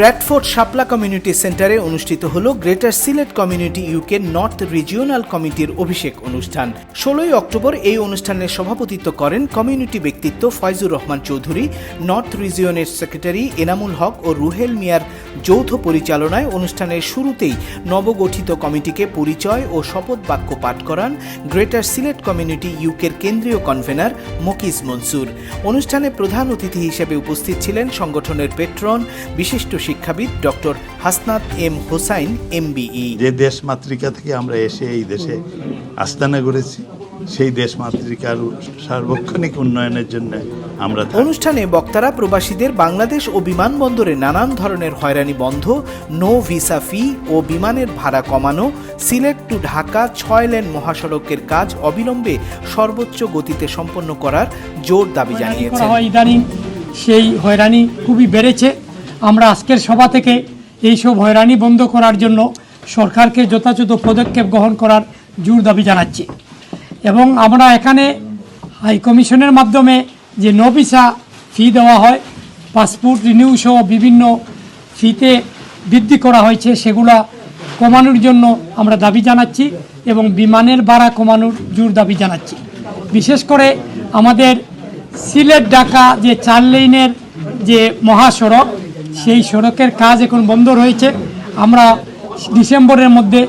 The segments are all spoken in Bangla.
ব্র্যাডফোর্ড শাপলা কমিউনিটি সেন্টারে অনুষ্ঠিত হল greater Sylhet community UK north regional কমিটির অভিষেক অনুষ্ঠান। ষোলোই অক্টোবর এই অনুষ্ঠানের সভাপতিত্ব করেন কমিউনিটি ব্যক্তিত্ব ফয়জুর রহমান চৌধুরী, নর্থ রিজিয়নের সেক্রেটারি এনামুল হক ও রুহেল মিয়ার যৌথ পরিচালনায় অনুষ্ঠানের শুরুতেই নবগঠিত কমিটিকে পরিচয় ও শপথ বাক্য পাঠ করান গ্রেটার সিলেট কমিউনিটি ইউকের কেন্দ্রীয় কনভেনার মকিজ মনসুর। অনুষ্ঠানে প্রধান অতিথি হিসেবে উপস্থিত ছিলেন সংগঠনের পেট্রন, বিশিষ্ট শিক্ষাবিদ doctor Hasnat M Hossain MBE. যে দেশ মাতৃকা থেকে আমরা এসে এই দেশে আস্তানা গড়েছি সেই দেশ মাতৃকার সার্বক্ষণিক উন্নয়নের জন্য আমরা অনুষ্ঠানে বক্তারা প্রবাসীদের বাংলাদেশ ও বিমানবন্দরে নানান ধরনের হয়রানি বন্ধ নো ভিসা ফি ও বিমানের ভাড়া কমানো সিলেট টু ঢাকা ছয় লেন মহাসড়কের কাজ অবিলম্বে সর্বোচ্চ গতিতে সম্পন্ন করার জোর দাবি ইদানিং সেই হয়রানি খুবই বেড়েছে। আমরা আজকের সভা থেকে এইসব হয়রানি বন্ধ করার জন্য সরকারকে যথাযথ পদক্ষেপ গ্রহণ করার জোর দাবি জানাচ্ছি। এবং আমরা এখানে হাই কমিশনের মাধ্যমে যে নবিসা ফি দেওয়া হয়, পাসপোর্ট রিনিউ সহ বিভিন্ন ফিতে বৃদ্ধি করা হয়েছে, সেগুলা কমানোর জন্য আমরা দাবি জানাচ্ছি এবং বিমানের ভাড়া কমানোর জোর দাবি জানাচ্ছি। বিশেষ করে আমাদের সিলেট ঢাকা যে চার লেনের যে মহাসড়ক সেই সড়কের কাজ এখন বন্ধ রয়েছে। আমরা ডিসেম্বরের মধ্যে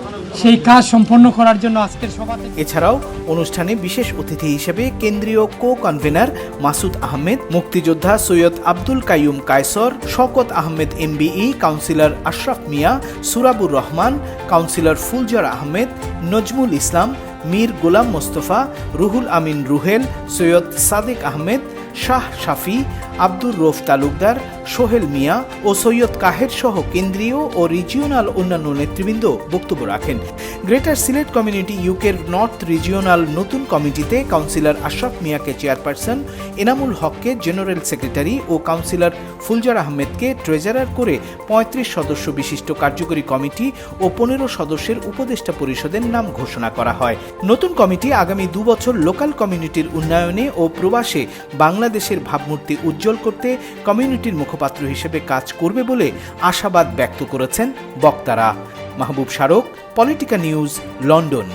সেই কাজ সম্পন্ন করার জন্য আজকের সভা এছাড়াও অনুষ্ঠানে বিশেষ অতিথি হিসেবে কেন্দ্রীয় কো কনভেনার মাসুদ আহমেদ, মুক্তিযোদ্ধা Syed Abdul Kaiyum Kaiser, Shawkat Ahmed MBE councillor Ashraf Miah, Surabur Rahman, councillor Fuljar Ahmed, Nazmul Islam, Mir Golam Mostafa, Ruhul Amin Ruhel, Syed Sadek Ahmed, Shah Shafi, Abdur Rouf Talukdar Sohel Miah ও সৈয়দ কাহের সহ কেন্দ্রীয় ও রিজিওনাল অন্যান্য নেতৃবৃন্দ বক্তব্য রাখেন। গ্রেটার সিলেট কমিউনিটি ইউকের নর্থ রিজিওনাল নতুন কমিটিতে কাউন্সিলর আশরাফ মিয়াকে চেয়ারপারসন, এনামুল হককে জেনারেল সেক্রেটারি ও কাউন্সিলর ফুলজার আহমেদকে ট্রেজারার করে পঁয়ত্রিশ সদস্য বিশিষ্ট কার্যকরী কমিটি ও পনেরো সদস্যের উপদেষ্টা পরিষদের নাম ঘোষণা করা হয়। নতুন কমিটি আগামী দুবছর লোকাল কমিউনিটির উন্নয়নে ও প্রবাসে বাংলাদেশের ভাবমূর্তি উজ্জ্বল করতে কমিউনিটির মুখপাত্র হিসেবে কাজ করবে বলে আশাবাদ ব্যক্ত করেছেন বক্তারা। মাহবুব স্মারক পলিটিকা নিউজ লন্ডন।